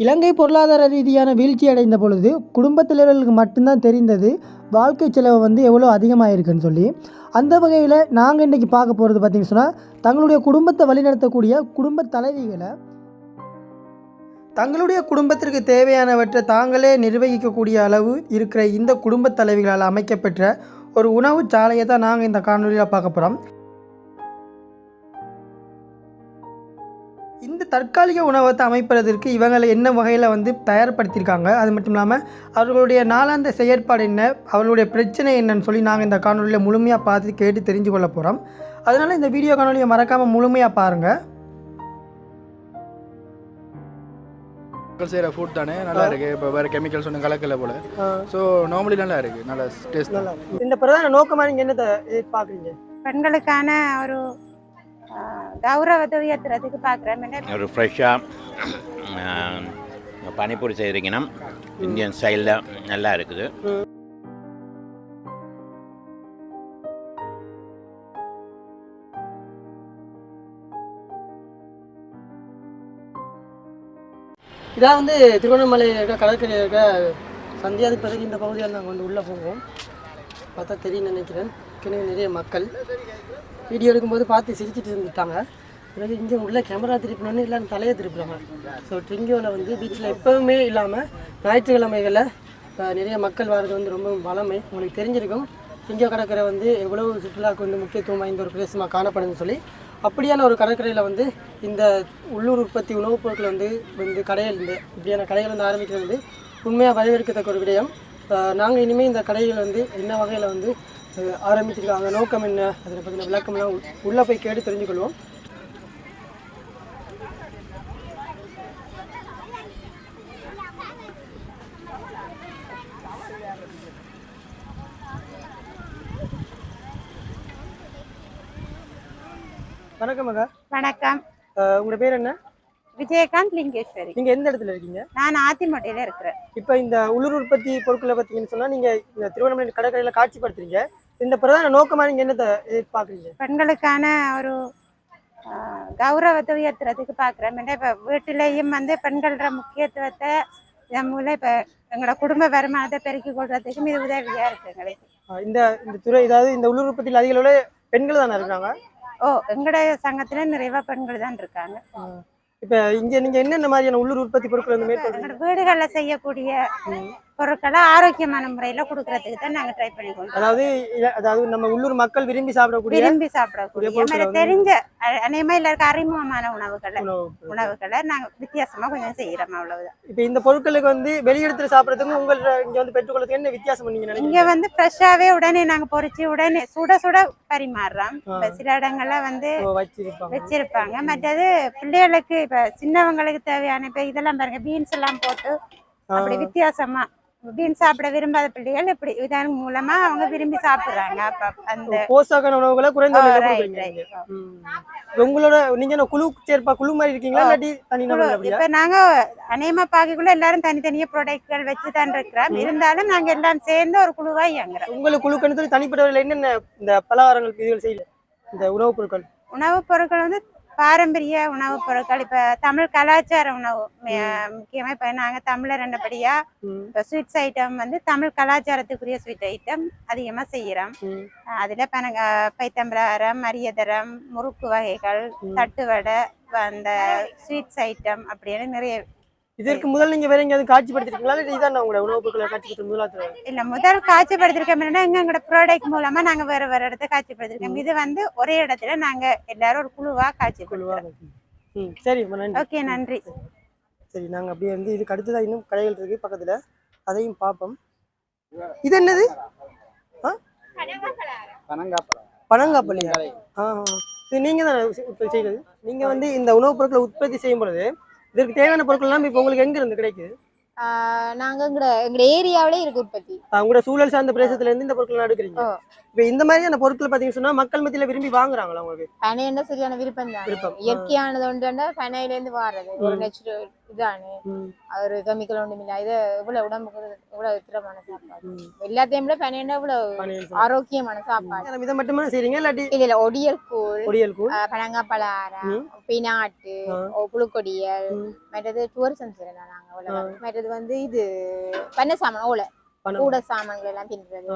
இலங்கை பொருளாதார ரீதியான வீழ்ச்சி அடைந்த பொழுது குடும்பத்தினர்களுக்கு மட்டும்தான் தெரிந்தது வாழ்க்கை செலவு வந்து எவ்வளோ அதிகமாக இருக்குன்னு சொல்லி. அந்த வகையில் நாங்கள் இன்றைக்கி பார்க்க போகிறது பார்த்திங்கன்னு சொன்னால் தங்களுடைய குடும்பத்தை வழிநடத்தக்கூடிய குடும்ப தலைவிகளை தங்களுடைய குடும்பத்திற்கு தேவையானவற்றை தாங்களே நிர்வகிக்கக்கூடிய அளவு இருக்கிற இந்த குடும்ப தலைவிகளால் அமைக்கப்பெற்ற ஒரு உணவு சாலையை தான் நாங்கள் இந்த காணொலியில் பார்க்க போகிறோம் தற்காலிக உணவகத்தை அமைப்பதற்கு இவங்களை என்ன வகையில் வந்து தயார்படுத்தியிருக்காங்க? அது மட்டும் இல்லாமல் அவர்களுடைய நாளாந்த செயற்பாடு என்ன? அவர்களுடைய பிரச்சனை என்னன்னு சொல்லி நாங்கள் இந்த காணொலியில் முழுமையாக பார்த்து கேட்டு தெரிஞ்சு கொள்ள போகிறோம் அதனால் இந்த வீடியோ காணொலியை மறக்காமல் முழுமையாக பாருங்கள் மக்கள் செய்கிற ஃபுட் தானே? நல்லா இருக்கு. இப்போ வேறு கெமிக்கல்ஸ் ஒன்றும் கலக்கல போல. ஸோ நார்மலி நல்லா இருக்கு. நல்ல டேஸ்ட் நல்லா இந்த பிரதான நோக்கமாக நீங்கள் என்னத்தை எதிர்பார்க்குறீங்க? பெண்களுக்கான ஒரு கௌரவத்தை உயர்த்துறதுக்கு பார்க்குறேன் ஒரு ஃப்ரெஷ்ஷாக பானிபூரி செய்கிறீங்கன்னா இந்தியன் ஸ்டைலில் நல்லா இருக்குது. இதான் வந்து திருவண்ணாமலையில் இருக்க கடற்கரையில் இருக்க சந்தியாதிபதிக்கு இந்த பகுதியில் நாங்கள் வந்து உள்ளே போவோம். பார்த்தா தெரியும் நினைக்கிறேன். ஏற்கனவே நிறைய மக்கள் வீடியோ எடுக்கும்போது பார்த்து சிரிச்சிட்டு இருந்துட்டாங்க. பிறகு இங்கே உள்ள கேமரா திருப்பினோன்னு இல்லை தலையை திருப்பினாங்க ஸோ ட்ரிங்கோவில் வந்து பீச்சில் எப்போவுமே இல்லாமல் ஞாயிற்றுக்கிழமைகளில் நிறைய மக்கள் வர்றது வந்து ரொம்ப வளமை. உங்களுக்கு தெரிஞ்சிருக்கும். ட்ரிங்கியோ கடற்கரை வந்து எவ்வளவு சுற்றுலாவுக்கு வந்து முக்கியத்துவம் வாய்ந்த ஒரு பிரதேசமாக காணப்படுதுன்னு சொல்லி அப்படியான ஒரு கடற்கரையில் வந்து இந்த உள்ளூர் உற்பத்தி உணவுப் பொருட்கள் வந்து வந்து கடையில் இந்த இப்படியான கடைகள் வந்து ஆரம்பிக்கிறது வந்து உண்மையாக வரவேற்கத்தக்க ஒரு விடயம். நாங்கள் இனிமேல் இந்த கடைகள் வந்து என்ன வகையில் வந்து ஆரம்பிச்சிருக்காங்க நோக்கம் என்ன? அதை பற்றின விளக்கம்லாம் உள்- உள்ளே போய் கேட்டு தெரிஞ்சுக்கொள்வோம். வணக்கம் மகா. வணக்கம். உங்களோட பேர் என்ன? விஜயகாந்த் லிங்கேஸ்வரி. நீங்கள் எந்த இடத்துல இருக்கீங்க? நான் ஆத்திமட்டையில் இருக்கிறேன். இப்போ இந்த உள்ளூர் உற்பத்தி பொருட்களை பார்த்தீங்கன்னு சொன்னால் நீங்கள் இந்த திருவண்ணாமலை கடற்கரையில் காட்சிப்படுத்துறீங்க. இந்த பிரதான நோக்கமாக நீங்கள் என்னத்தை எதிர்பார்க்குறீங்க? பெண்களுக்கான ஒரு கௌரவத்தை உயர்த்துறதுக்கு பார்க்குறேன் இப்போ வீட்டிலேயும் வந்து பெண்களோட முக்கியத்துவத்தை இதன் மூலம் இப்போ எங்களோட குடும்ப வருமானத்தை பெருக்கிக் கொள்றதுக்கும் இது உதவியாக இருக்கு எங்களுக்கு. இந்த இந்த துறை அதாவது இந்த உள்ளூர் உற்பத்தியில் அதிக அளவில் பெண்கள் தானே இருக்கிறாங்க ஓ எங்களோட சங்கத்துல நிறைய பெண்கள் தான் இருக்காங்க. இப்போ இங்கே நீங்கள் என்னென்ன மாதிரியான உள்ளூர் உற்பத்தி பொருட்கள் வந்து மேற்கொள்றீங்க? வீடுகளில் செய்யக்கூடிய பொருட்களை ஆரோக்கியமான முறையில் கொடுக்கறதுக்கு தான் நாங்கள் ட்ரை பண்ணி கொண்டு அதாவது அதாவது நம்ம உள்ளூர் மக்கள் விரும்பி சாப்பிடக்கூடிய விரும்பி சாப்பிடக்கூடிய தெரிஞ்ச அ- அநேகமா இருக்க அறிமுகமான உணவுகளை. உணவுகளை நாங்க வித்தியாசமா கொஞ்சம் செய்யறோம் அவ்வளவுதான். இப்போ இந்த பொருட்களுக்கு வந்து வெளியிடத்துல சாப்பிட்றதுக்கும் உங்கள் இங்கே வந்து பெற்றுக்கொள்றதுக்கு என்ன வித்தியாசம் நீங்க இங்க வந்து ஃப்ரெஷ்ஷாவே உடனே நாங்க பொரிச்சு உடனே சுட சுட பரிமாறுறோம். இப்ப சில இடங்கள்ல வந்து வச்சிருப்பாங்க. மற்றது பிள்ளைகளுக்கு இப்ப சின்னவங்களுக்கு தேவையான இப்ப இதெல்லாம் பாருங்க பீன்ஸ் எல்லாம் போட்டு அப்படி வித்தியாசமா பீன்ஸ் சாப்பிட விரும்பாத பிள்ளைகள் இப்படி இதன் மூலமா அவங்க விரும்பி சாப்பிடுறாங்க. அப்ப அந்த போசாக்கான உணவுகளை குறைந்த உங்களோட நீங்க குழு சேர்ப்பா குழு மாதிரி இருக்கீங்களா இல்லாட்டி தனி இப்ப நாங்க அநேகமா பாக்கிக்குள்ள எல்லாரும் தனித்தனியா ப்ராடக்ட்கள் வச்சு தான் இருக்கிறோம் இருந்தாலும் நாங்க எல்லாம் சேர்ந்து ஒரு குழுவா இயங்குறோம். உங்களுக்கு குழுக்கன்னு சொல்லி தனிப்பட்டவர்கள் என்னென்ன இந்த பலகாரங்கள் இதுகள் செய்யல? இந்த உணவுப் பொருட்கள். உணவுப் பொருட்கள் வந்து பாரம்பரிய உணவுப் பொருட்கள் இப்ப தமிழ் கலாச்சார உணவு முக்கியமா இப்ப நாங்க தமிழர் என்னபடியா ம், இப்ப ஸ்வீட்ஸ் ஐட்டம் வந்து தமிழ் கலாச்சாரத்துக்குரிய ஸ்வீட் ஐட்டம் அதிகமா செய்யறோம். அதுல பனங்க பைத்தம்பரம் அரியதரம் முறுக்கு வகைகள் தட்டு வடை அந்த ஸ்வீட்ஸ் ஐட்டம் அப்படின்னு நிறைய இதற்கு முதல் நீங்க வேற எங்கேயாவது காட்சிப்படுத்திருக்கீங்களா இல்லை இதான் உங்களோட உணவுப் பொருட்களை காட்சிப்படுத்த முதலாவது இல்ல முதல் காட்சிப்படுத்திருக்கோம் என்னன்னா எங்களோட ப்ராடக்ட் மூலமா நாங்க வேற வேற இடத்த காட்சிப்படுத்திருக்கோம் இது வந்து ஒரே இடத்துல நாங்க எல்லாரும் ஒரு குழுவா காட்சிப்படுத்துறோம் ம் சரி நன்றி. ஓகே நன்றி. சரி நாங்க அப்படியே வந்து இதுக்கு அடுத்ததா இன்னும் கடைகள் இருக்கு பக்கத்துல. அதையும் பார்ப்போம். இது என்னது? ஆ? பனங்காப்பள்ளியா ஆ. இது நீங்க தான் உற்பத்தி செய்யறது நீங்க வந்து இந்த உணவுப் பொருட்களை உற்பத்தி செய்யும் பொழுது இதற்கு தேவையான பொருட்கள் எல்லாம் இப்போ உங்களுக்கு எங்க இருந்து கிடைக்குது? நாங்க எங்கட எங்கட ஏரியாவிலே இருக்கு உற்பத்தி. உங்களோட சூழல் சார்ந்த பிரதேசத்துல இருந்து இந்த பொருட்கள் எடுக்கிறீங்க. இப்போ இந்த மாதிரியான பொருட்கள் பாத்தீங்கன்னு சொன்னா மக்கள் மத்தியில விரும்பி வாங்குறாங்களா உங்களுக்கு பனை என்ன சரியான விருப்பம் தான். இயற்கையானது ஒன்று பனையில இருந்து வாடுறது ஒரு. நேச்சுரல் இதானே. ஒரு கெமிக்கல் ஒன்றும் இல்லை. இது இவ்வளவு உடம்புக்கு இவ்வளவு திடமான சாப்பாடு. எல்லாத்தையும் விட பன்னெண்டு இவ்வளவு. ஆரோக்கியமான சாப்பாடு. இதை மட்டுமே செய்றீங்க? இல்லாட்டி இல்ல இல்ல. ஒடியல் கூழ் பொரியல் கூழ்? பழங்கப்பலாரம் ம். பினாட்டு. புழுக்கொடியல். மற்றது டூரிசம் செய்யலாம் நாங்க. மற்றது வந்து இது பண்ண சாமான் ஓலை. பனை- கூட சாமான்கள் எல்லாம் தின்றது.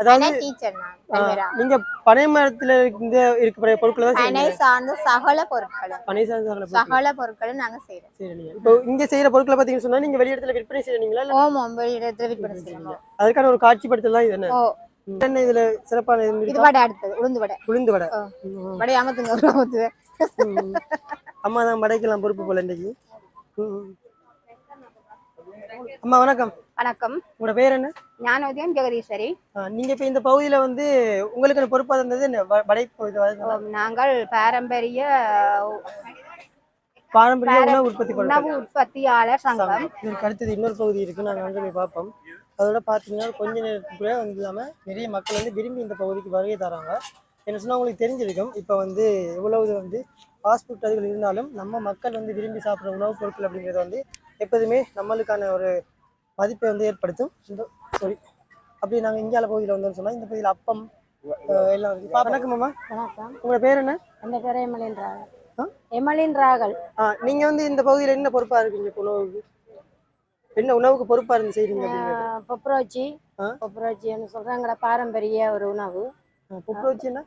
அதாவது டீச்சர் நான் நீங்க பனை மரத்துல இந்த இருக்கிற பொருட்களை தான் பனை செய்றீங்க சார்ந்த சகல பொருட்களும். பனை சார்ந்த பொருட்கள். சகல பொருட்களும் நாங்க செய்யறோம் இப்போ இங்க செய்யற பொருட்களை பாத்தீங்கன்னு சொன்னா நீங்க வெளியிடத்துல விற்பனை ஓம் ஒன்பது இடத்துல விற்பனை அதற்கான ஒரு காட்சிப்படுத்தல் தான் இது என்ன? ஓ. என்ன இதுல சிறப்பான இது? வடை அடுத்தது உளுந்து வடை. உளுந்து வடை. வடை அமத்துங்க. அம்மா தான் வடைக்கெல்லாம் பொறுப்பு போல இன்னைக்கு. அம்மா வணக்கம். வணக்கம். உங்களோட பேர் என்ன? ஞானோதயம் ஜெகதீஸ்வரி. நீங்க இப்ப இந்த பகுதியில வந்து உங்களுக்கு பொறுப்பா இருந்தது? வடை நாங்கள் பாரம்பரிய பாரம்பரிய பார- உணவு உற்பத்தி உணவு உற்பத்தியாளர் சங்கம். இதற்கு அடுத்தது இன்னொரு பகுதி இருக்கு. நாங்க அங்க போய் பார்ப்போம். அதோட பார்த்தீங்கன்னா கொஞ்ச நேரத்துக்குள்ள வந்து இல்லாம நிறைய மக்கள் வந்து விரும்பி இந்த பகுதிக்கு வருகை தராங்க. என்ன சொன்னா உங்களுக்கு தெரிஞ்சிருக்கும் இப்போ வந்து எவ்வளவு வந்து ஃபாஸ்ட் ஃபுட் அதுகள் இருந்தாலும் நம்ம மக்கள் வந்து விரும்பி சாப்பிட்ற உணவுப் பொருட்கள் அப்படிங்கிறது வந்து எப்போதுமே நம்மளுக்கான ஒரு மதிப்பை வந்து ஏற்படுத்தும். இந்த சாரி அப்படி நாங்கள் இந்தியால பகுதியில் வந்தோம்னு சொன்னா இந்த பகுதியில் அப்பம் எல்லாம் இருக்கு. வணக்கம் அம்மா வணக்கம். உங்களோட பேர் என்ன? அந்த பேர் எமலின் ராகல்? எமலின் ராகல் ஆ, நீங்க வந்து இந்த பகுதியில் என்ன பொறுப்பா இருக்கீங்க உணவுக்கு? என்ன உணவுக்கு பொறுப்பா இருந்து அப்படிங்கிறது? பொப்ரோச்சி? பொப்ரோச்சின்னு சொல்றேன் எங்களோட பாரம்பரிய ஒரு உணவு. புப்புரட்சின்னா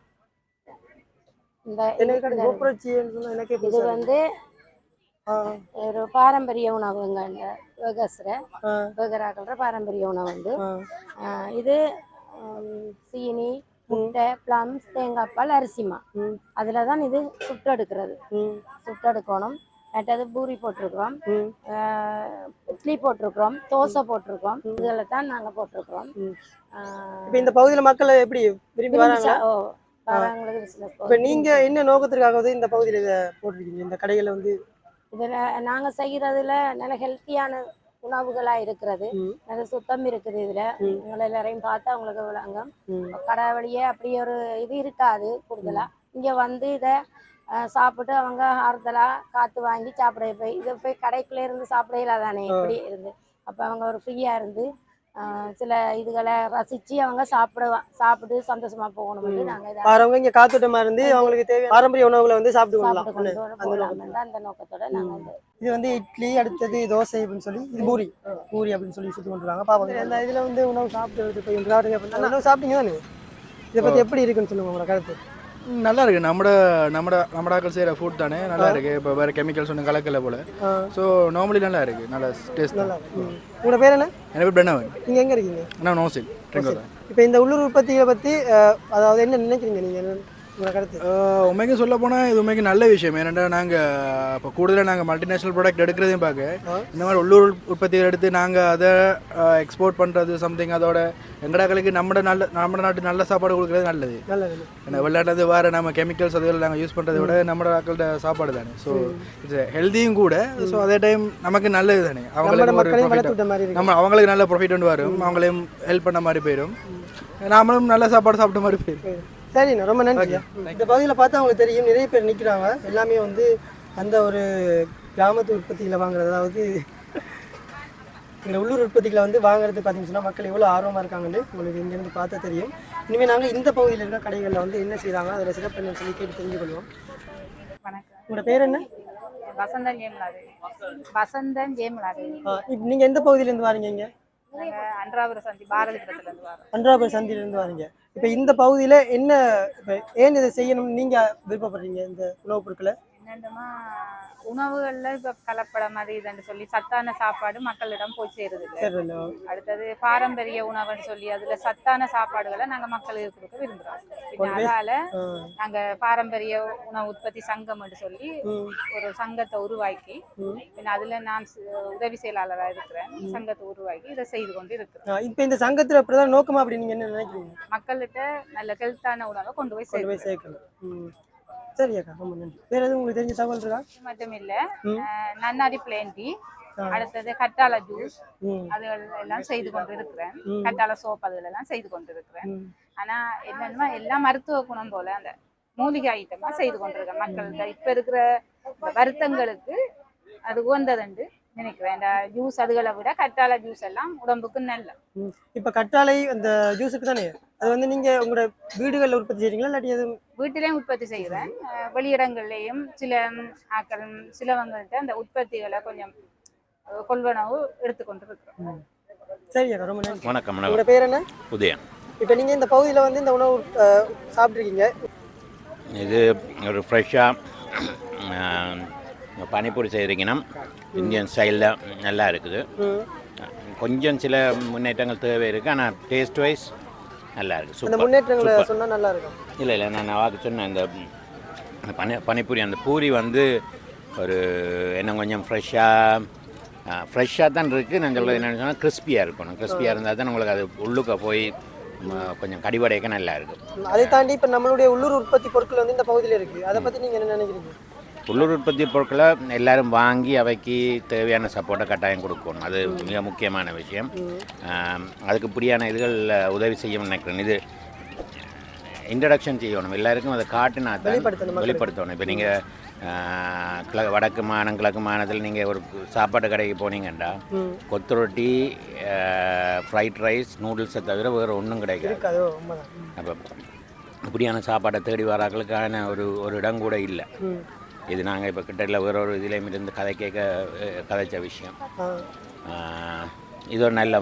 இந்த எனக்கு இந்த- கோப்புரட்சின்னு சொன்னா எனக்கே இது. வந்து ஒரு பாரம்பரிய உணவுங்க இந்த வெகஸ்ர பாரம்பரிய உணவு வந்து. இது சீனி முட்டை பிளம்ஸ் தேங்காய் பால் அரிசிமா அதில் தான் இது சுட்டெடுக்கிறது. சுட்டெடுக்கணும். மற்றது பூரி போட்டிருக்கிறோம். இட்லி போட்டிருக்கிறோம். தோசை போட்டிருக்கிறோம். இதில் தான் நாங்கள் போட்டிருக்கிறோம். இப்ப இந்த பகுதியில மக்கள் எப்படி விரும்பி வராங்க இப்ப நீங்க என்ன நோக்கத்திற்காக வந்து இந்த பகுதியில இதை போட்டிருக்கீங்க? இந்த கடையில வந்து இதில் நாங்கள் செய்கிறதுல நல்ல ஹெல்த்தியான உணவுகளாக இருக்கிறது. நல்ல சுத்தம் இருக்குது இதில். உங்களை எல்லாரையும் பார்த்தா அவங்களுக்கு விளங்கும் கடை வழியே அப்படி ஒரு இது இருக்காது கூடுதலாக இங்கே வந்து இதை சாப்பிட்டு அவங்க ஆறுதலாக காற்று வாங்கி சாப்பிட போய் இதை போய் கடைக்குள்ளே இருந்து சாப்பிட இல்லாதானே இப்படி இருந்து. அப்போ அவங்க ஒரு ஃப்ரீயாக இருந்து சில இதுகளை ரசித்து அவங்க சாப்பிடுவா சாப்பிட்டு சந்தோஷமா போகணும்னு நாங்கள் வரவங்க இங்க காத்தோட்டமா இருந்து அவங்களுக்கு தேவையான பாரம்பரிய உணவுகளை வந்து சாப்பிட்டு கொள்ளலாம். சாப்பிட்டு கொண்டு வர அந்த நோக்கத்தோட நாங்கள் இது வந்து இட்லி அடுத்தது தோசை அப்படின்னு சொல்லி இது பூரி. பூரி அப்படின்னு சொல்லி சுத்தி கொண்டுருவாங்க பாப்போம் இந்த இதுல வந்து உணவு சாப்பிட்டு போய் உணவு சாப்பிட்டீங்க தானே இதை பத்தி எப்படி இருக்குன்னு சொல்லுங்க உங்களோட கருத்து. நல்லா இருக்கு நம்மட நம்மட நம்மட ஆக்கள் செய்கிற ஃபுட் தானே. நல்லா இருக்கு இப்போ வேறு கெமிக்கல்ஸ் ஒன்றும் கலக்கல போல. ஸோ நார்மலி நல்லா இருக்கு நல்லா டேஸ்ட் நல்லா. உங்களோட பேர் என்ன? எனக்கு பேர் பிரணவன். நீங்க எங்க இருக்கீங்க? ஆனால் நோசில். இப்போ இந்த உள்ளூர் உற்பத்தியை பத்தி அதாவது என்ன நினைக்கிறீங்க நீங்க? உண்மைக்கு சொல்ல போனால் இது உண்மைக்கு நல்ல விஷயம். ஏன்னா நாங்கள் இப்போ கூடுதலாக நாங்கள் மல்டிநேஷனல் ப்ராடக்ட் எடுக்கிறதையும் பார்க்க இந்த மாதிரி உள்ளூர் உற்பத்திகள் எடுத்து நாங்கள் அதை எக்ஸ்போர்ட் பண்ணுறது சம்திங் அதோட எங்கடாக்களுக்கு நம்ம நல்ல நம்ம நாட்டு நல்ல சாப்பாடு கொடுக்குறது நல்லது. ஏன்னா வெளிநாட்டுல வேறு நம்ம கெமிக்கல்ஸ் அதுகள் நாங்கள் யூஸ் பண்ணுறதை விட நம்ம ஆக்கள்கிட்ட சாப்பாடு தானே. ஸோ இது ஹெல்த்தியும் கூட ஸோ அதே டைம் நமக்கு நல்லது தானே. அவங்களுக்கு நம்ம அவங்களுக்கு நல்ல ப்ராஃபிட் வரும். அவங்களையும் ஹெல்ப் பண்ண மாதிரி போயிடும் நாமளும் நல்ல சாப்பாடு சாப்பிட்ட மாதிரி போயிடும் சரிண்ணா ரொம்ப நன்றி இந்த பகுதியில் பார்த்தா அவங்களுக்கு தெரியும் நிறைய பேர் நிற்கிறாங்க எல்லாமே வந்து அந்த ஒரு கிராமத்து உற்பத்திகளை வாங்குறது அதாவது இந்த உள்ளூர் உற்பத்திகளை வந்து வாங்குறது பார்த்தீங்கன்னு சொன்னா மக்கள் எவ்வளோ ஆர்வமாக இருக்காங்கன்னு உங்களுக்கு இங்கேருந்து பார்த்தா தெரியும். இனிமேல் நாங்கள் இந்த பகுதியில் இருக்க கடைகளில் வந்து என்ன செய்கிறாங்க அதில் சிறப்பு என்னன்னு சொல்லி கேட்டு தெரிஞ்சுக்கொள்வோம். வணக்கம். உங்களோட பேர் என்ன? வசந்தன் ஜெயமலாது வசந்தன் ஜெயமலாது இப்போ நீங்கள் எந்த பகுதியிலேருந்து வாரீங்க இங்கே? அன்றாபுரம் சந்தி இருந்து வரோம் அன்றாபுரம் சந்தியிலேருந்து வாரீங்க இப்போ இந்த பகுதியில் என்ன இப்போ ஏன் இதை செய்யணும்னு நீங்கள் விருப்பப்படுறீங்க இந்த உணவுப் பொருட்களை? என்னென்னமா உணவுகள்ல இப்ப கலப்படம் அது இதுன்னு சொல்லி சத்தான சாப்பாடு மக்களிடம் போய் சேருது இல்ல? அடுத்தது பாரம்பரிய உணவுன்னு சொல்லி அதுல சத்தான சாப்பாடுகளை நாங்க மக்களுக்கு கொடுக்க விரும்புறோம். அதால நாங்க பாரம்பரிய உணவு உற்பத்தி சங்கம்னு சொல்லி ஒரு சங்கத்தை உருவாக்கி அதுல நான் உதவி செயலாளரா இருக்கிறேன். சங்கத்தை உருவாக்கி இதை செய்து கொண்டு இருக்கிறேன் இப்போ இந்த சங்கத்தில் பிரதான நோக்கமா அப்படி நீங்கள் என்ன நினைக்கிறீங்க? மக்கள்கிட்ட நல்ல ஹெல்த்தான உணவை கொண்டு போய் சேர்க்கணும். சரி அக்கா ரொம்ப நன்றி. வேற எதுவும் உங்களுக்கு தெரிஞ்ச தகவல் இருக்கா? மட்டும் இல்ல நன்னாரி பிளேன் டீ. அடுத்தது கட்டாள ஜூஸ் அதுகள் எல்லாம் செய்து கொண்டு இருக்கிறேன் ம். கட்டாள சோப் அதுகள் எல்லாம் செய்து கொண்டு இருக்கிறேன் ம். ஆனா என்னன்னா எல்லாம் மருத்துவ குணம் போல அந்த மூலிகை ஐட்டமா செய்து கொண்டிருக்கேன். மக்கள்கிட்ட இப்ப இருக்கிற வருத்தங்களுக்கு அது உகந்ததுண்டு. நினைக்கிறேன் இந்த ஜூஸ் அதுகளை விட கற்றாழை ஜூஸ் எல்லாம் உடம்புக்கு நல்ல. இப்போ கற்றாழை அந்த ஜூஸுக்கு தானே? அது வந்து நீங்க உங்களோட வீடுகளில் உற்பத்தி செய்றீங்களா? இல்லாட்டி அது வீட்டிலையும் உற்பத்தி செய்கிறேன் வெளியிடங்கள்லேயும் சில ஆக்கள் சிலவங்கள்ட்ட அந்த உற்பத்திகளை கொஞ்சம் கொள்வனவு எடுத்துக்கொண்டு இருக்கிறோம் சரி ரொம்ப நன்றி. வணக்கம் உங்களோட பேர் என்ன? உதயன். இப்போ நீங்க இந்த பகுதியில் வந்து இந்த உணவு சாப்பிட்ருக்கீங்க இது ஒரு ஃப்ரெஷ்ஷாக பானிபூரி செய்கிறீங்கன்னா இந்தியன் ஸ்டைலில் நல்லா இருக்குது. கொஞ்சம் சில முன்னேற்றங்கள் தேவை இருக்குது ஆனால் டேஸ்ட் வைஸ் நல்லா இருக்குது சூப்பர் முன்னேற்றங்களை சூப்பர் சொன்னா நல்லா இருக்கும் இல்லை இல்லை நான் வாக்கு சொன்னேன். இந்த பனி பனிப்பூரி அந்த பூரி வந்து ஒரு என்ன கொஞ்சம் ஃப்ரெஷ்ஷாக ஃப்ரெஷ்ஷாக தான் இருக்குது நான் சொல்கிறது என்னென்னு சொன்னால் கிறிஸ்பியாக இருக்கணும். கிறிஸ்பியாக இருந்தால் தான் உங்களுக்கு அது உள்ளுக்க போய் கொஞ்சம் கடிவடைக்க நல்லா இருக்கும். அதை தாண்டி இப்போ நம்மளுடைய உள்ளூர் உற்பத்தி பொருட்கள் வந்து இந்த பகுதியில் இருக்கு. அதை பத்தி நீங்க என்ன நினைக்கிறீங்க? உள்ளூர் உற்பத்தி பொருட்களை எல்லாரும் வாங்கி அவைக்கு தேவையான சப்போர்ட்டை கட்டாயம் கொடுக்கணும். அது மிக முக்கியமான விஷயம். அதுக்கு இப்படியான இதுகள் உதவி செய்யும் நினைக்கிறேன். இது இன்ட்ரடக்ஷன் செய்யணும். எல்லாருக்கும் அதை காட்டினா தான் வெளிப்படுத்தணும். இப்போ நீங்கள் கிழக்கு வடக்கு மாநிலம் கிழக்கு மாநிலத்தில் நீங்கள் ஒரு சாப்பாட்டு கடைக்கு போனீங்கன்னா கொத்து ரொட்டி ஃப்ரைட் ரைஸ் நூடுல்ஸை தவிர வேறு ஒன்றும் கிடைக்காது. அப்போ இப்படியான சாப்பாட்டை தேடி வராக்களுக்கான ஒரு ஒரு இடம் கூட இல்லை. இது நாங்கள் இப்போ கிட்டத்தட்ட வேற ஒரு இதுலேயும் இருந்து கதை கேட்க கதைச்ச விஷயம். இது ஒரு நல்ல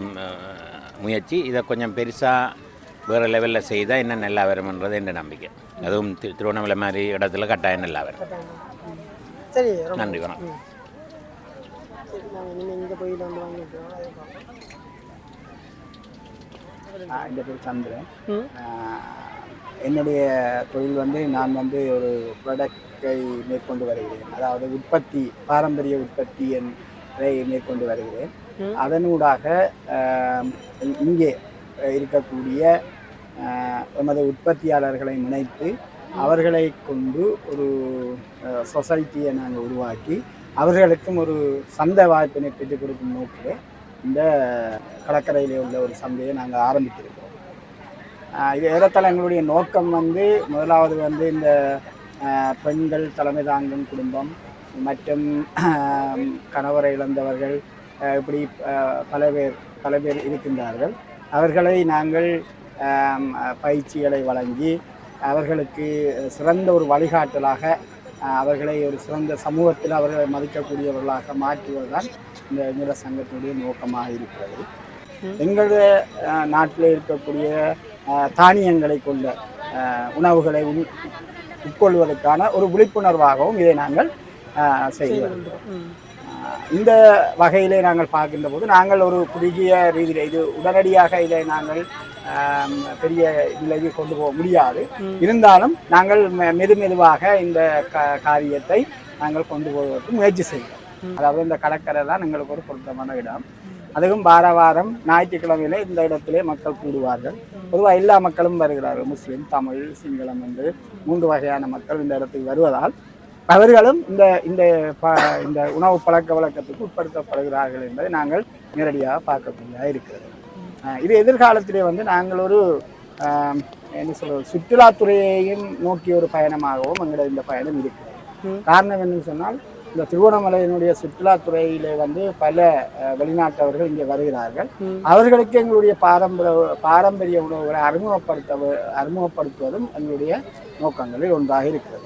முயற்சி. இதை கொஞ்சம் பெருசாக வேறு லெவலில் செய்தால் இன்னும் நல்லா வரும்ன்றது என்ற நம்பிக்கை. அதுவும் திரு திருவண்ணாமலை மாதிரி இடத்துல கட்டாயம் நல்லா வரும். சரி நன்றி வணக்கம். இந்த பேர் சந்திரன். என்னுடைய தொழில் வந்து நான் வந்து ஒரு ப்ராடக்டை மேற்கொண்டு வருகிறேன். அதாவது உற்பத்தி பாரம்பரிய உற்பத்தி என்பதை மேற்கொண்டு வருகிறேன். அதனூடாக இங்கே இருக்கக்கூடிய எமது உற்பத்தியாளர்களை இணைத்து அவர்களை கொண்டு ஒரு சொசைட்டியை நாங்கள் உருவாக்கி அவர்களுக்கும் ஒரு சந்தை வாய்ப்பினை பெற்றுக் கொடுக்கும் நோக்கில் இந்த கடற்கரையிலே உள்ள ஒரு சந்தையை நாங்கள் ஆரம்பித்திருக்கிறோம். இது ஏறத்தாழ எங்களுடைய நோக்கம் வந்து முதலாவது வந்து இந்த பெண்கள் தலைமை தாங்கும் குடும்பம் மற்றும் கணவரை இழந்தவர்கள் இப்படி பல பேர் பல பேர் இருக்கின்றார்கள். அவர்களை நாங்கள் பயிற்சிகளை வழங்கி அவர்களுக்கு சிறந்த ஒரு வழிகாட்டலாக அவர்களை ஒரு சிறந்த சமூகத்தில் அவர்களை மதிக்கக்கூடியவர்களாக மாற்றுவதுதான் இந்த நில சங்கத்தினுடைய நோக்கமாக இருக்கிறது. எங்களுடைய நாட்டில் இருக்கக்கூடிய தானியங்களை கொண்ட உணவுகளை உண் உட்கொள்வதற்கான ஒரு விழிப்புணர்வாகவும் இதை நாங்கள் செய்கிறோம் இந்த வகையிலே நாங்கள் பார்க்கின்ற போது நாங்கள் ஒரு குறுகிய ரீதியில் இது உடனடியாக இதை நாங்கள் பெரிய நிலைக்கு கொண்டு போக முடியாது. இருந்தாலும் நாங்கள் மெது மெதுவாக இந்த காரியத்தை நாங்கள் கொண்டு போவதற்கு முயற்சி செய்கிறோம். அதாவது இந்த கடற்கரை தான் எங்களுக்கு ஒரு பொருத்தமான இடம். அதுவும் வார வாரம் ஞாயிற்றுக்கிழமையில இந்த இடத்திலே மக்கள் கூடுவார்கள். பொதுவாக எல்லா மக்களும் வருகிறார்கள். முஸ்லீம் தமிழ் சிங்களம் என்று மூன்று வகையான மக்கள் இந்த இடத்துக்கு வருவதால் அவர்களும் இந்த இந்த இந்த உணவு பழக்க வழக்கத்துக்கு உட்படுத்தப்படுகிறார்கள் என்பதை நாங்கள் நேரடியாக பார்க்கக்கூடியதாக இருக்கிறது. இது எதிர்காலத்திலே வந்து நாங்கள் ஒரு என்ன சொல்றது சுற்றுலாத்துறையையும் நோக்கிய ஒரு பயணமாகவும் எங்களோட இந்த பயணம் இருக்கிறது. காரணம் என்னன்னு சொன்னால் இந்த திருவண்ணாமலையினுடைய சுற்றுலாத்துறையிலே வந்து பல வெளிநாட்டவர்கள் இங்கே வருகிறார்கள். அவர்களுக்கு எங்களுடைய பாரம்பரிய பாரம்பரிய உணவுகளை அறிமுகப்படுத்த அறிமுகப்படுத்துவதும் எங்களுடைய நோக்கங்களில் ஒன்றாக இருக்கிறது.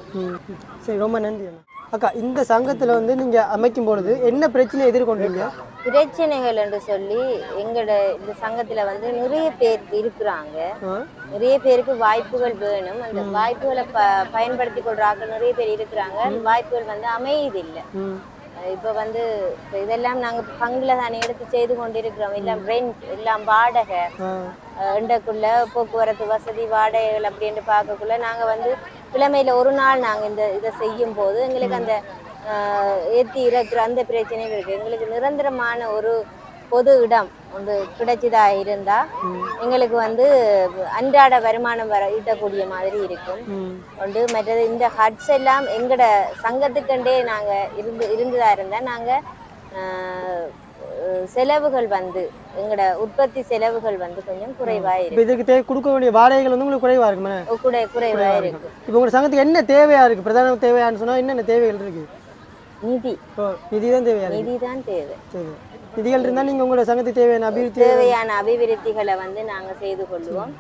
சரி ரொம்ப நன்றி அக்கா இந்த சங்கத்தில் வந்து நீங்கள் அமைக்கும் பொழுது என்ன பிரச்சனை எதிர்கொண்டீங்க பிரச்சனைகள் என்று சொல்லி எங்களோட இந்த சங்கத்துல வந்து நிறைய பேர் இருக்கிறாங்க. நிறைய பேருக்கு வாய்ப்புகள் வேணும். அந்த வாய்ப்புகளை ப பயன்படுத்தி கொள்றாங்க நிறைய பேர் இருக்கிறாங்க. அந்த வாய்ப்புகள் வந்து அமையுதில்லை ம். இப்போ வந்து இதெல்லாம் நாங்க பங்குல தானே எடுத்து செய்து கொண்டிருக்கிறோம். எல்லாம் ரெண்ட் எல்லாம் வாடகை. இண்டக்குள்ள போக்குவரத்து வசதி வாடகைகள் அப்படின்னு பார்க்கக்குள்ள நாங்க வந்து கிழமையில ஒரு நாள் நாங்க இந்த இதை செய்யும் போது எங்களுக்கு அந்த ஏத்தி இறக்குற அந்த பிரச்சனைகள் இருக்கு. எங்களுக்கு நிரந்தரமான ஒரு பொது இடம் ஒன்று கிடைச்சதா இருந்தா எங்களுக்கு வந்து அன்றாட வருமானம் வர ஈட்டக்கூடிய மாதிரி இருக்கும். ஒன்று மற்றது இந்த ஹட்ஸ் எல்லாம் எங்களோட சங்கத்துக்கண்டே நாங்க இருந்து இருந்ததா இருந்தா நாங்க ஆஹ், செலவுகள் வந்து எங்களோட உற்பத்தி செலவுகள் வந்து கொஞ்சம் குறைவா இருக்கு இதுக்கு தே கொடுக்க வேண்டிய வாடகைகள் வந்து உங்களுக்கு குறைவாக இருக்குமே? கூட குறைவா இருக்கு இப்போ உங்கள் சங்கத்துக்கு என்ன தேவையாக இருக்குது பிரதான தேவையான்னு சொன்னால் என்னென்ன தேவைகள் இருக்குது நிதி. நிதி தான் தேவையா இருக்கு. நிதி தான் தேவை. நிதிகள் இருந்தால் நீங்கள் உங்களோட சங்கத்துக்கு தேவையான அபிவிருத்தி தேவையான அபிவிருத்திகளை வந்து நாங்க செய்து கொள்வோம்.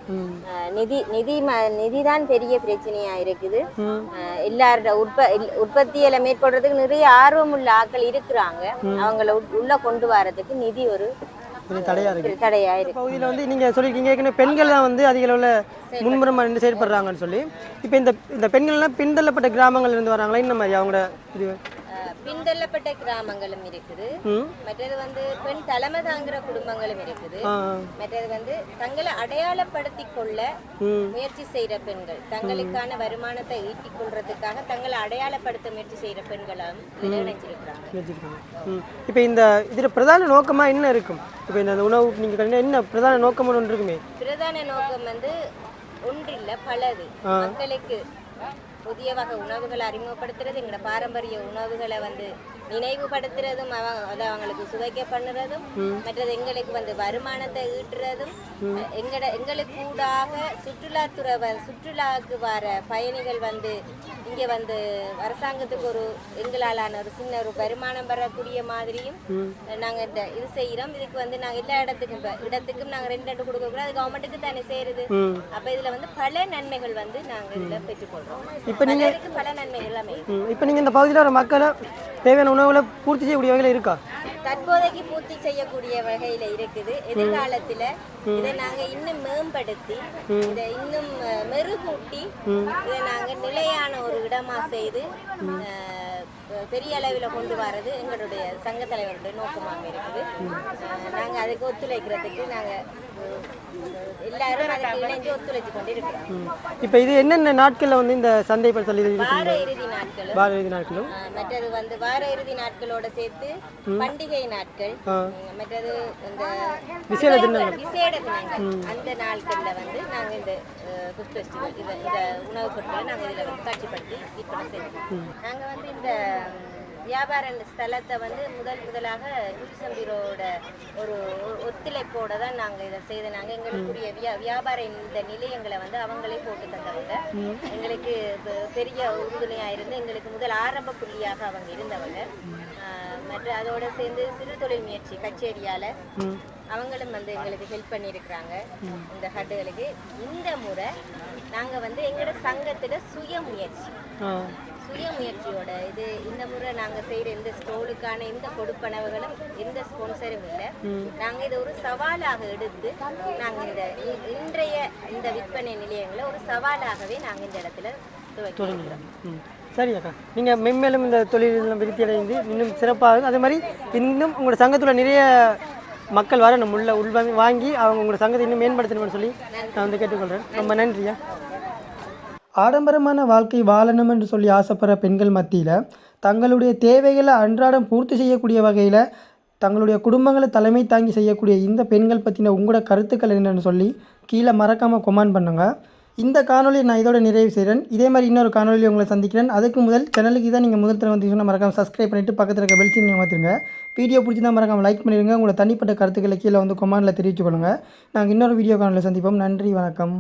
நிதி நிதி ம நிதி தான் பெரிய பிரச்சனையா இருக்குது. எல்லாரோட உற்ப உற்பத்தியில மேற்கொள்றதுக்கு நிறைய ஆர்வம் உள்ள ஆட்கள் இருக்கிறாங்க. அவங்கள உள்- உள்ள கொண்டு வரதுக்கு நிதி ஒரு கொஞ்சம் தடையாக இருக்குது தடையா இருக்கு. பகுதியில் வந்து நீங்கள் சொல்லியிருக்கீங்க ஏற்கனவே பெண்கள் தான் வந்து அதிக அளவில் முன்புறமாக நின்று செயல்படுறாங்கன்னு சொல்லி. இப்போ இந்த இந்த பெண்கள்லாம் பின்தள்ளப்பட்ட கிராமங்கள்ல இருந்து வராங்களா? இந்த மாதிரி அவங்களோட இது? பின்தள்ளப்பட்ட கிராமங்களும் இருக்குது. மற்றது வந்து பெண் தலைமை தாங்குற குடும்பங்களும் இருக்குது. மற்றது வந்து தங்களை அடையாளப்படுத்திக் கொள்ள முயற்சி செய்யற பெண்கள் தங்களுக்கான வருமானத்தை ஈட்டிக் கொள்றதுக்காக தங்களை அடையாளப்படுத்த முயற்சி செய்யற பெண்களும் ம். இப்போ இந்த இதில் பிரதான நோக்கமாக என்ன இருக்கும்? இப்போ இந்த உணவு கண்டிப்பாக என்ன பிரதான நோக்கம்னு ஒன்று இருக்குமே? பிரதான நோக்கம் வந்து ஒன்றில்ல பலது. மக்களுக்கு புதிய வகை உணவுகளை அறிமுகப்படுத்துறது எங்களோட பாரம்பரிய உணவுகளை வந்து நினைவுபடுத்துறதும் அவ- அதை அவங்களுக்கு சுவைக்க பண்ணுறதும் மற்றது எங்களுக்கு வந்து வருமானத்தை ஈட்டுறதும் எங்கட எங்களுக்கு கூடாக சுற்றுலாத்துறை சுற்றுலாவுக்கு வர பயணிகள் வந்து இங்கே வந்து அரசாங்கத்துக்கு ஒரு எங்களாலான ஒரு சின்ன ஒரு வருமானம் பெறக்கூடிய மாதிரியும் நாங்கள் இந்த இது செய்கிறோம். இதுக்கு வந்து நாங்கள் எல்லா இடத்துக்கும் இப்போ இடத்துக்கும் நாங்கள் ரெண்டு ரெண்டு கொடுக்கக்கூடாது அது கவர்மெண்ட்டுக்கு தானே சேருது. அப்போ இதில் வந்து பல நன்மைகள் வந்து நாங்கள் இதில் பெற்றுக்கொள்கிறோம். இப்போ நீங்கள் இப்போ நீங்கள் இந்த பகுதியில் ஒரு மக்களை தேவையான உணவுகளை பூர்த்தி செய்யக்கூடிய வகையில் இருக்கா? தற்போதைக்கு பூர்த்தி செய்யக்கூடிய வகையில இருக்குது. எதிர்காலத்துல இதை நாங்க இன்னும் மேம்படுத்தி இதை இன்னும் மெருகூட்டி இதை நாங்க நிலையான ஒரு இடமா செய்து பெரிய அளவில் கொண்டு வரது எங்களுடைய சங்க தலைவருடைய நோக்கமாக இருக்குது. அஹ், நாங்க அதுக்கு ஒத்துழைக்கிறதுக்கு நாங்க இப்போ இது என்னென்ன நாட்களில் வந்து இந்த சந்தைப்படுத்தல் இது வார இறுதி நாட்களும். வார இறுதி நாட்களும். மற்றது வந்து வார இறுதி நாட்களோட சேர்த்து பண்டிகை நாட்கள். மற்றது இந்த விசேட தினங்கள். விசேட தினங்கள். அந்த நாட்கள்ல வந்து நாங்க இந்த ஃபுட் ஃபெஸ்டிவல் இத இந்த உணவுப் பொருட்களை நாங்க இதுல வந்து காட்சிப்படுத்தி விற்பனை செய்வோம். நாங்க வந்து இந்த வியாபார ஸ்தலத்தை வந்து முதல் முதலாக டூரிசம் பீரோட ஒரு ஒத்துழைப்போடு ஒத்துழைப்போட தான் நாங்கள் இதை செய்த நாங்கள் எங்களுக்குரிய வியா வியாபார இந்த நிலையங்களை வந்து அவங்களே போட்டு தந்தவங்க. எங்களுக்கு பெரிய உறுதுணையாக இருந்து எங்களுக்கு முதல் ஆரம்ப புள்ளியாக அவங்க இருந்தவங்க. மற்ற அதோட சேர்ந்து சிறு தொழில் முயற்சி கச்சேரியால் அவங்களும் வந்து எங்களுக்கு ஹெல்ப் பண்ணியிருக்கிறாங்க. இந்த ஹட்டுகளுக்கு. இந்த முறை நாங்கள் வந்து எங்களோட சங்கத்தில் சுய முயற்சி. சுய முயற்சியோட இது இந்த முறை நாங்க செய்யற இந்த ஸ்டோலுக்கான எந்த கொடுப்பனவுகளும் எந்த ஸ்பான்சரும் இல்லை. நாங்க இதை ஒரு சவாலாக எடுத்து நாங்க இந்த இன்றைய இந்த விற்பனை நிலையங்களை ஒரு சவாலாகவே நாங்க இந்த இடத்துல துவக்கிறோம் சரி அக்கா. நீங்கள் மென்மேலும் இந்த தொழிலில் விருத்தி அடைந்து இன்னும் சிறப்பாக அதே மாதிரி இன்னும் உங்களோட சங்கத்தில் நிறைய மக்கள் வர நம்ம உள்ள உள் வாங்கி- வாங்கி அவங்க உங்களோட சங்கத்தை இன்னும் மேம்படுத்தணும்னு சொல்லி நான் வந்து கேட்டுக்கொள்கிறேன் ரொம்ப நன்றியா? ஆடம்பரமான வாழ்க்கை வாழணும் என்று சொல்லி ஆசைப்படுற பெண்கள் மத்தியில் தங்களுடைய தேவைகளை அன்றாடம் பூர்த்தி செய்யக்கூடிய வகையில் தங்களுடைய குடும்பங்களை தலைமை தாங்கி செய்யக்கூடிய இந்த பெண்கள் பற்றின உங்களோட கருத்துக்கள் என்னென்னு சொல்லி கீழே மறக்காமல் கொமெண்ட் பண்ணுங்கள் இந்த காணொலியை நான் இதோட நிறைவு செய்கிறேன் இதே மாதிரி இன்னொரு காணொலியில் உங்களை சந்திக்கிறேன். அதுக்கு முதல் சேனலுக்கு தான் நீங்கள் முதல் தடவை வந்து மறக்காமல் சப்ஸ்கிரைப் பண்ணிவிட்டு பக்கத்தில் இருக்க பெல் சிம்னி மாற்றிருங்க வீடியோ பிடிச்சிருந்தா மறக்காமல் லைக் பண்ணிடுங்க உங்களை தனிப்பட்ட கருத்துக்களை கீழே வந்து கொமெண்டில் தெரிவித்துக்கொள்ளுங்கள் நாங்கள் இன்னொரு வீடியோ காணொலியில் சந்திப்போம். நன்றி வணக்கம்.